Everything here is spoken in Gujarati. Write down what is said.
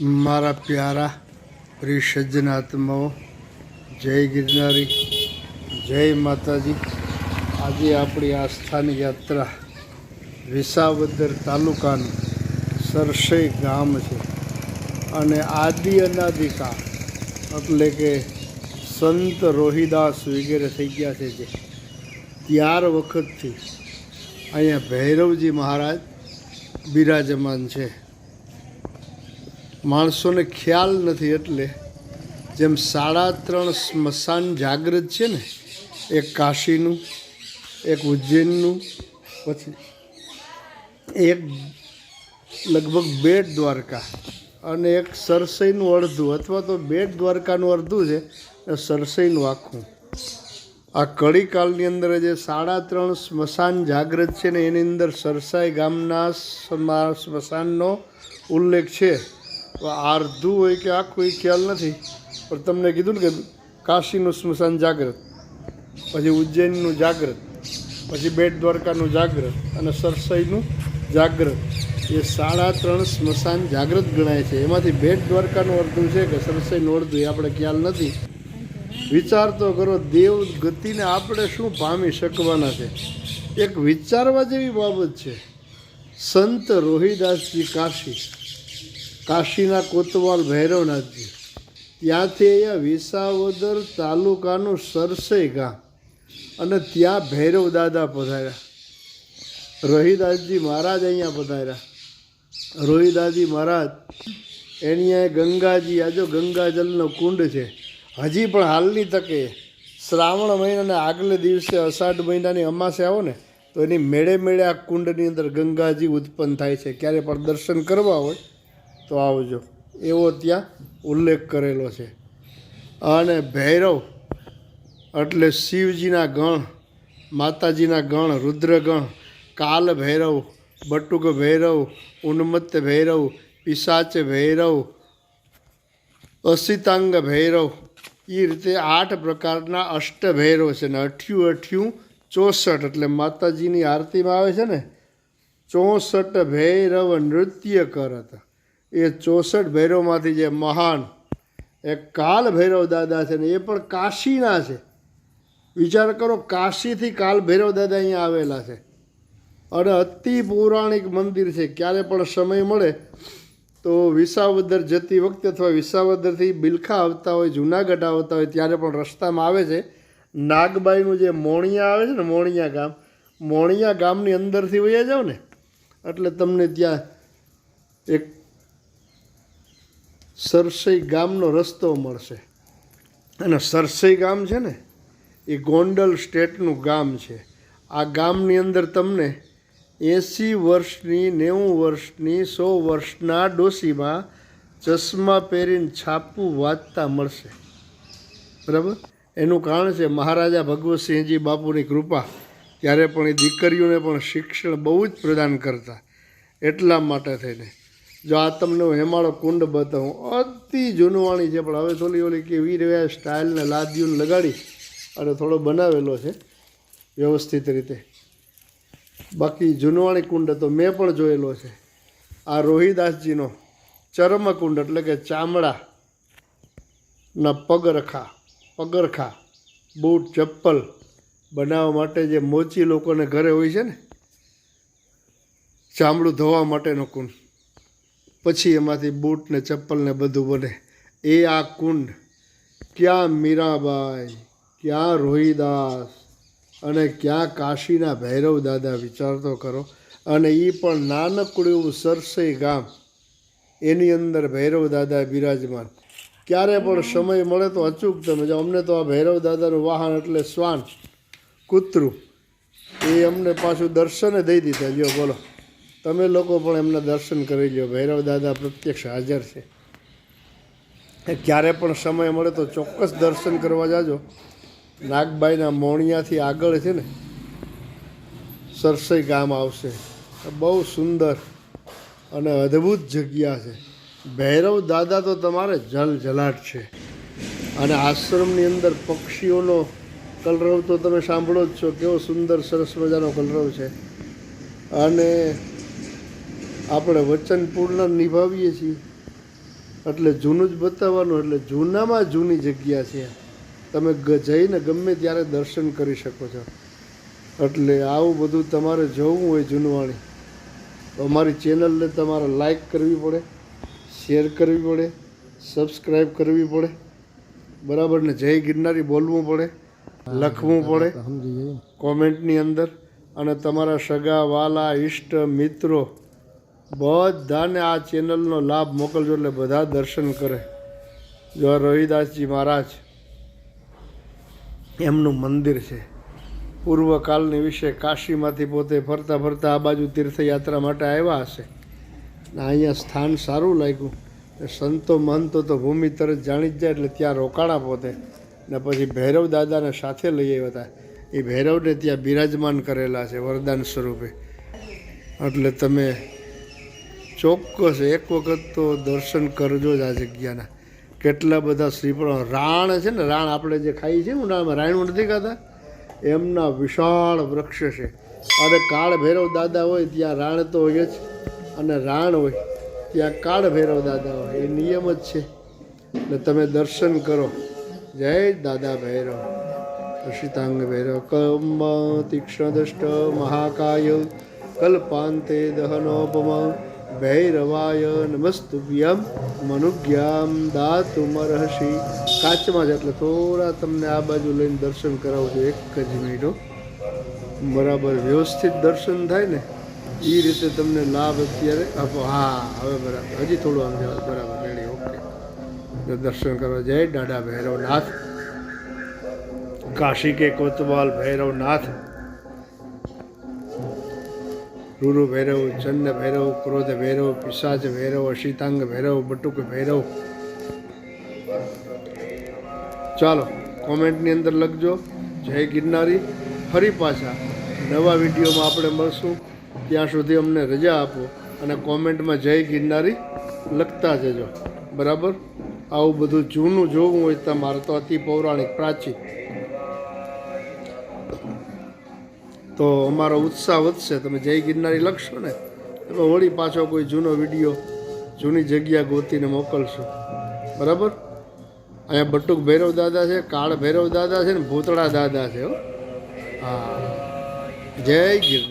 મારા પ્યારા પ્રિય સજ્જનાત્માઓ, જય ગિરનારી, જય માતાજી. આજે આપણી આસ્થાની યાત્રા વિસાવદર તાલુકાનું સરસઈ ગામ છે અને આદિ અનાદિકા એટલે કે સંત રોહિદાસ વગેરે થઈ ગયા છે જે. ત્યાર વખતથી અહીંયા ભૈરવજી મહારાજ બિરાજમાન છે. માણસોને ખ્યાલ નથી એટલે જેમ સાડા ત્રણ સ્મશાન જાગૃત છે ને, એક કાશીનું, એક ઉજ્જૈનનું, પછી એક લગભગ બેટ દ્વારકા અને એક સરસઈનું અડધું અથવા તો બેટ દ્વારકાનું અડધું છે અને સરસઈનું આખું. આ કડીકાળની અંદર જે સાડા ત્રણ સ્મશાન જાગૃત છે ને, એની અંદર સરસાઈ ગામના સમા- સ્મશાનનો ઉલ્લેખ છે. તો હોય કે આખું એ ખ્યાલ નથી. પણ તમને કીધું ને કે કાશીનું સ્મશાન જાગૃત પછી ઉજ્જૈનનું જાગૃત પછી બેટ દ્વારકાનું જાગૃત અને સરસઈનું જાગૃત એ સાડા ત્રણ સ્મશાન જાગૃત ગણાય છે. એમાંથી બેટ દ્વારકાનું અડધું છે કે સરસઈનું અડધું એ આપણે ખ્યાલ નથી. વિચાર તો કરો, દેવ ગતિને આપણે શું પામી શકવાના છે? એક વિચારવા જેવી બાબત છે. સંત રોહિદાસજી કાશી કાશીના કોતવાલ ભૈરવનાથજી. ત્યાંથી અહીંયા વિસાવદર તાલુકાનું સરસઈ ગામ. અને ત્યાં ભૈરવ દાદા પધાર્યા. રોહિદાસજી મહારાજ અહીંયા પધાર્યા. રોહિદાસજી મહારાજ, એની ગંગાજી આજો ગંગાજલનો કુંડ છે, હજી પણ હાલની તકે શ્રાવણ મહિનાના આગલે દિવસે અષાઢ મહિનાની અમાસે આવો ને, તો એની મેળે મેળે આ કુંડની અંદર ગંગાજી ઉત્પન્ન થાય છે. ક્યારે પણ દર્શન કરવા હોય તો આવજો. એવો ત્યાં ઉલ્લેખ કરેલો છે. અને ભૈરવ એટલે શિવજીના ગણ, માતાજીના ગણ, રુદ્રગણ, કાલ ભૈરવ બટુક ભૈરવ, ઉન્મત્ત ભૈરવ, પિશાચ ભૈરવ, અસિતાંગ ભૈરવ. એ રીતે આઠ પ્રકારના અષ્ટ ભૈરવ છે ને અઠ્યું અઠ્યું ચોસઠ એટલે માતાજીની આરતીમાં આવે છે ને, ચોસઠ ભૈરવ નૃત્ય કરત. એ ચોસઠ ભૈરવમાંથી જે મહાન એ કાલ ભૈરવ દાદા છે ને એ પણ કાશીના છે. વિચાર કરો કાશીથી કાલ ભૈરવ દાદા અહીંયા આવેલા છે. અને અતિ પૌરાણિક મંદિર છે. ક્યારે પણ સમય મળે તો વિસાવદર જતી વખતે અથવા વિસાવદરથી બિલખા આવતા હોય, જુનાગઢ આવતા હોય ત્યારે પણ રસ્તામાં આવે છે. નાગબાઈનું જે મોણિયા આવે છે ને, મોણિયા ગામ, મોણિયા ગામની અંદરથી વયા જાઓ ને, એટલે તમને ત્યાં એક સરસઈ ગામનો રસ્તો મળશે. અને સરસઈ ગામ છે ને, એ ગોંડલ સ્ટેટનું ગામ છે. આ ગામની અંદર તમને એંસી વર્ષની, નેવું વર્ષની, સો વર્ષના ડોસીમાં ચશ્મા પહેરીને છાપું વાંચતા મળશે. બરાબર? એનું કારણ છે મહારાજા ભગવતસિંહજી બાપુની કૃપા. ત્યારે પણ એ દીકરીઓને પણ શિક્ષણ બહુ જ પ્રદાન કરતા. એટલા માટે થઈને. જો આ તમને હેમાળો કુંડ બતાવું. અતિ જૂનવાણી છે, પણ હવે થોડી ઓલી કે વીર વ્યા સ્ટાઇલને લાદીઓને લગાડી અને થોડો બનાવેલો છે, વ્યવસ્થિત રીતે. બાકી જૂનવાણી કુંડ તો મેં પણ જોયેલો છે. આ રોહિદાસજીનો ચર્મકુંડ એટલે કે ચામડાના પગરખા પગરખા, બૂટ, ચપ્પલ બનાવવા માટે જે મોચી લોકોને ઘરે હોય છે ને, ચામડું ધોવા માટેનો કુંડ. પછી એમાંથી બૂટ ને ચપ્પલ ને બધું બને. એ આ કુંડ. ક્યાં મીરાબાઈ? ક્યાં રોહિદાસ? અને ક્યાં કાશીના ભૈરવ દાદા વિચારતો કરો. અને એ પણ નાનકડું સરસઈ ગામ. એની અંદર ભૈરવ દાદા બિરાજમાન. ક્યારે પણ સમય મળે તો અચૂક તમે જાઓ અમને તો આ ભૈરવ દાદાનું વાહન એટલે શ્વાન. કૂતરું. એ અમને પાછું દર્શને દઈ દીધા. જો બોલો. તમે લોકો પણ એમના દર્શન કરી લો ભૈરવ દાદા પ્રત્યક્ષ હાજર છે. ક્યારે પણ સમય મળે તો ચોક્કસ દર્શન કરવા જાજો. નાગબાઈના મોણિયાથી આગળ છે ને, સરસઈ ગામ આવશે. બહુ સુંદર અને અદ્ભુત જગ્યા છે. ભૈરવ દાદા તો તમારે જલજલાટ છે. અને આશ્રમની અંદર પક્ષીઓનો કલરવ તો તમે સાંભળો જ છો. કેવો સુંદર સરસ મજાનો કલરવ છે. અને આપણે વચન પૂર્ણ નિભાવીએ છીએ. એટલે જૂનું જ બતાવવાનું એટલે જૂનામાં જૂની જગ્યા છે. તમે જઈને ગમે ત્યારે દર્શન કરી શકો છો. એટલે આવું બધું તમારે જોવું હોય જૂનવાણી. તો અમારી ચેનલને તમારે લાઈક કરવી પડે શેર કરવી પડે સબસ્ક્રાઈબ કરવી પડે. બરાબર ને? જય ગિરનારી બોલવું પડે લખવું પડે કોમેન્ટની અંદર. અને તમારા સગા વાલા ઈષ્ટ મિત્રો બધાને આ ચેનલનો લાભ મોકલજો એટલે બધા દર્શન કરે. જો રવિદાસજી મહારાજ એમનું મંદિર છે. પૂર્વકાલની વિશે કાશીમાંથી પોતે ફરતા ફરતા આ બાજુ તીર્થયાત્રા માટે આવ્યા હશે. ને અહીંયા સ્થાન સારું લાગ્યું. સંતો મહંતો તો ભૂમિ તરત જાણી જ જાય એટલે ત્યાં રોકાણા પોતે. ને પછી ભૈરવ દાદાને સાથે લઈ આવ્યા હતા. એ ભૈરવને ત્યાં બિરાજમાન કરેલા છે, વરદાન સ્વરૂપે. એટલે તમે ચોક્કસ એક વખત તો દર્શન કરજો જ આ જગ્યાના. કેટલા બધા શ્રીફળો. રાણ છે ને, રાણ આપણે જે ખાઈએ છીએ ઉનાળામાં, રાયણું નથી ખાતા? એમના વિશાળ વૃક્ષ છે. અને કાળ ભૈરવ દાદા હોય, ત્યાં રાણ તો હોય જ. અને રાણ હોય, ત્યાં કાળ ભૈરવ દાદા હોય. એ નિયમ જ છે. એટલે તમે દર્શન કરો. જય દાદા ભૈરવ. અશિતાંગ ભૈરવ કમ તીક્ષ્ણ દષ્ટ મહાકાય. કલ્પાંતે દહનોપમ. ભૈરવાય નમસ્તુભ્યમ મનુજ્ઞામ દાતુમર્હસી કાચમાં છે એટલે થોડા તમને આ બાજુ લઈને દર્શન કરાવું છું એક જ મિનિટો. બરાબર વ્યવસ્થિત દર્શન થાય ને એ રીતે તમને લાભ અત્યારે આપો. હા, હવે બરાબર. હજી થોડું આમ જવા બરાબર રેડી ઓકે દર્શન કરવા જય દાદા ભૈરવનાથ. કાશી કે કોતવાલ ભૈરવનાથ. રૂરુ ભૈરવ, ચંદ ભૈરવ, ક્રોધ ભૈરવ, પિશાચ ભૈરવ, અશિતાંગ ભૈરવ, બટુક ભૈરવ. ચાલો, કોમેન્ટની અંદર લખજો. જય ગિરનારી. ફરી પાછા નવા વિડીયોમાં આપણે મળશું. ત્યાં સુધી અમને રજા આપો અને કોમેન્ટમાં જય ગિરનારી લખતા જજો. બરાબર? આવું બધું જૂનું જોવું હોય તમારે તો અતિ પૌરાણિક પ્રાચીન. તો અમારો ઉત્સાહ વધશે. તમે જય ગિરનારી લખશો ને તો વળી પાછો કોઈ જૂનો વીડિયો જૂની જગ્યા ગોતીને મોકલશો. બરાબર? અહીંયા બટુક ભૈરવ દાદા છે, કાળ ભૈરવ દાદા છે ને ભૂતળા દાદા છે હા. જય ગિરનાર.